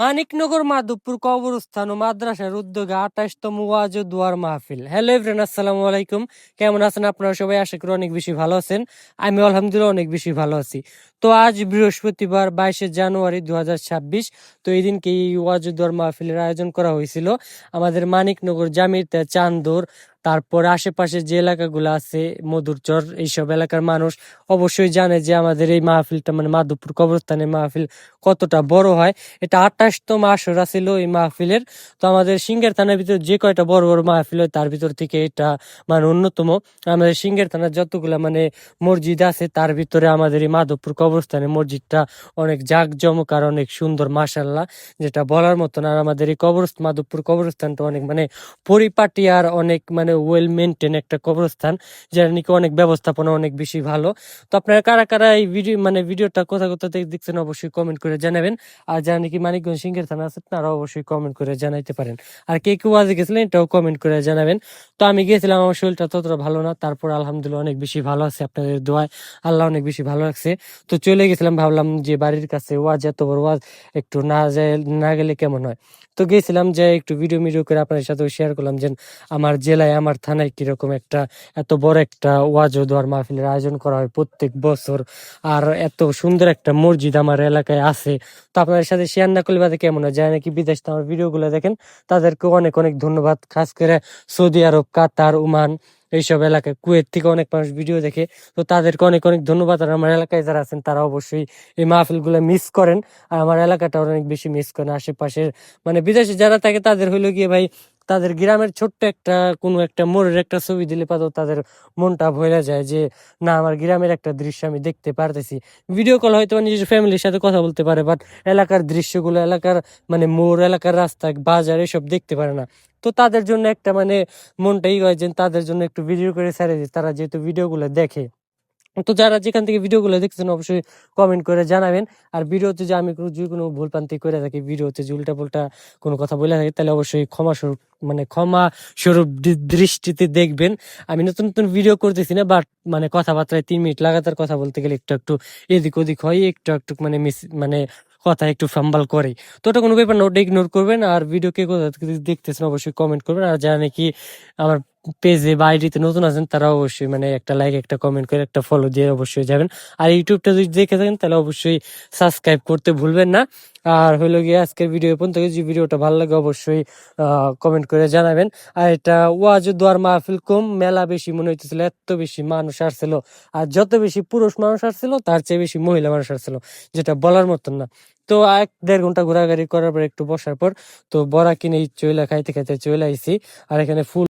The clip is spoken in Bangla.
মানিকনগর, মাধবপুর কবরস্থান ও মাদ্রাসার উদ্যোগে আঠাশতম ওয়াজ দুয়ার মাহফিল। হ্যালো এভরিন আসসালামু আলাইকুম। কেমন আছেন আপনারা সবাই? আশা করি অনেক বেশি ভালো আছেন। আমি আলহামদুলিল্লাহ অনেক বেশি ভালো আছি। তো আজ বৃহস্পতিবার বাইশে জানুয়ারি দু হাজার ছাব্বিশ, তো এই দিনকে এই ওয়াজ ও দুয়ার মাহফিলের আয়োজন করা হয়েছিল। আমাদের মানিকনগর জামিরতে চান্দর তারপর আশেপাশে যে এলাকাগুলো আছে, মধুরচর এইসব এলাকার মানুষ অবশ্যই জানে যে আমাদের এই মাহফিলটা মানে মাধবপুর কবরস্থানের মাহফিল কতটা বড় হয়। এটা আঠাশতম আসরা ছিল এই মাহফিলের। তো আমাদের সিঙ্গের থানার ভিতরে যে কয়টা বড় বড় মাহফিল হয়, তার ভিতর থেকে এটা মানে অন্যতম। আমাদের সিঙ্গের থানার যতগুলা মানে মসজিদ আছে, তার ভিতরে আমাদের এই মাধবপুর কবরস্থানের মসজিদটা অনেক জাঁকজমক আর অনেক সুন্দর মাসাল্লাহ যেটা বলার মতন আর আমাদের এই কবরস্থান মাধবপুর কবরস্থানটা অনেক মানে পরিপাটি আর অনেক মানে ওয়েল মেনটেন একটা কবরস্থান, যেটা নাকি অনেক ব্যবস্থাপনা অনেক বেশি ভালো। তো আপনারা কারা কারা এই ভিডিও মানে ভিডিওটা কোথা কোথা থেকে দেখছেন অবশ্যই কমেন্ট করে জানাবেন। আর যারা নাকি মানিকগঞ্জ সিংহের থানা আছে তারা অবশ্যই কমেন্ট করে জানাইতে পারেন। আর কে কেউ আজকে গেছিলেন, এটাও কমেন্ট করে জানাবেন। তো আমি গিয়েছিলাম আমার শরীরটা ততটা ভালো না, তারপর আলহামদুলিল্লাহ অনেক বেশি ভালো আছে আপনাদের দোয়ায়। আল্লাহ অনেক বেশি ভালো লাগছে তো চলে গেছিলাম, ভাবলাম যে বাড়ির কাছে ওয়াজ, এত বড় ওয়াজ, একটু না যায়, না গেলে কেমন হয়? তো গেছিলাম যে একটু ভিডিও মিডিও করে আপনাদের সাথে শেয়ার করলাম যে আমার জেলায় আমার থানায় কীরকম একটা, এত বড় একটা ওয়াজ দোয়ার মাহফিলের আয়োজন করা হয় প্রত্যেক বছর। আর এত সুন্দর একটা মসজিদ আমার এলাকায় আছে। তো আপনাদের সাথে শেয়ার না করলে বাদে কেমন হয়? যায় নাকি বিদেশ আমার ভিডিওগুলো দেখেন, তাদেরকে অনেক অনেক ধন্যবাদ। খাস করে সৌদি আরব, কাতার, ওমান এইসব এলাকায়। কুয়েত থেকে অনেক মানুষ ভিডিও দেখে, তো তাদেরকে অনেক অনেক ধন্যবাদ। আর আমার এলাকায় যারা আছেন, তারা অবশ্যই এই মাহফিলগুলো মিস করেন। আর আমার এলাকাটা অনেক বেশি মিস করেন। আশেপাশের মানে বিদেশে যারা থাকে, তাদের হইল গিয়ে ভাই তাদের গ্রামের ছোট্ট একটা, কোনো একটা মোড়ের একটা ছবি দিলে পাতো তাদের মনটা ভরে যায় যে, না, আমার গ্রামের একটা দৃশ্য আমি দেখতে পারতেছি। ভিডিও কল হয়তো নিজের ফ্যামিলির সাথে কথা বলতে পারে বাট এলাকার দৃশ্যগুলো, এলাকার মানে মোড়, এলাকার রাস্তা, বাজার এসব দেখতে পারে না। তো তাদের জন্য একটা মানে মনটাই হয় যে তাদের জন্য একটু ভিডিও করে ছেড়ে দিই, তারা যেহেতু ভিডিওগুলো দেখে। তো যারা যেখান থেকে ভিডিওগুলো দেখছেন অবশ্যই কমেন্ট করে জানাবেন। আর ভিডিওতে যে আমি যদি কোনো ভুল প্রান্তি করে থাকি, ভিডিওতে যে উল্টা পুল্টা কোনো কথা বলে থাকি, তাহলে অবশ্যই ক্ষমা স্বরূপ মানে ক্ষমা স্বরূপ দৃষ্টিতে দেখবেন। আমি নতুন নতুন ভিডিও করতেছি না বাট মানে কথাবার্তায় তিন মিনিট লাগাতার কথা বলতে গেলে একটু একটু এদিক ওদিক হয়, একটু একটু মানে মিস মানে কথা একটু ফাম্বাল করে। তো ওটা কোনো ব্যাপার না, ওটা ইগনোর করবেন। আর ভিডিও কে কোথা থেকে দেখতেছেন, অবশ্যই কমেন্ট করবেন। আর যারা নাকি আমার পেজে বা আইডিতে নতুন আছেন, তারা অবশ্যই মানে একটা লাইক একটা কমেন্ট করে, একটা ফলো দিয়ে অবশ্যই যাবেন। আর ইউটিউবটা যদি দেখে থাকেন, তাহলে অবশ্যই সাবস্ক্রাইব করতে ভুলবেন না। আর হইল গিয়ে আজকের ভিডিও পর্যন্ত যদি ভিডিওটা ভালো লাগে, অবশ্যই কমেন্ট করে জানাবেন। আর এটা ওয়াজ দোয়ার মাহফিল কম, মেলা বেশি মনে হইতেছিল, এত বেশি মানুষ আসছিল। আর যত বেশি পুরুষ মানুষ আসছিল, তার চেয়ে বেশি মহিলা মানুষ আসছিল, যেটা বলার মতন না। তো এক দেড় ঘণ্টা ঘোরাঘুরি করার পর একটু বসার পর, তো বড়া কিনে চইলা খাইতে খাইতে চলে আইছি। আর এখানে ফুল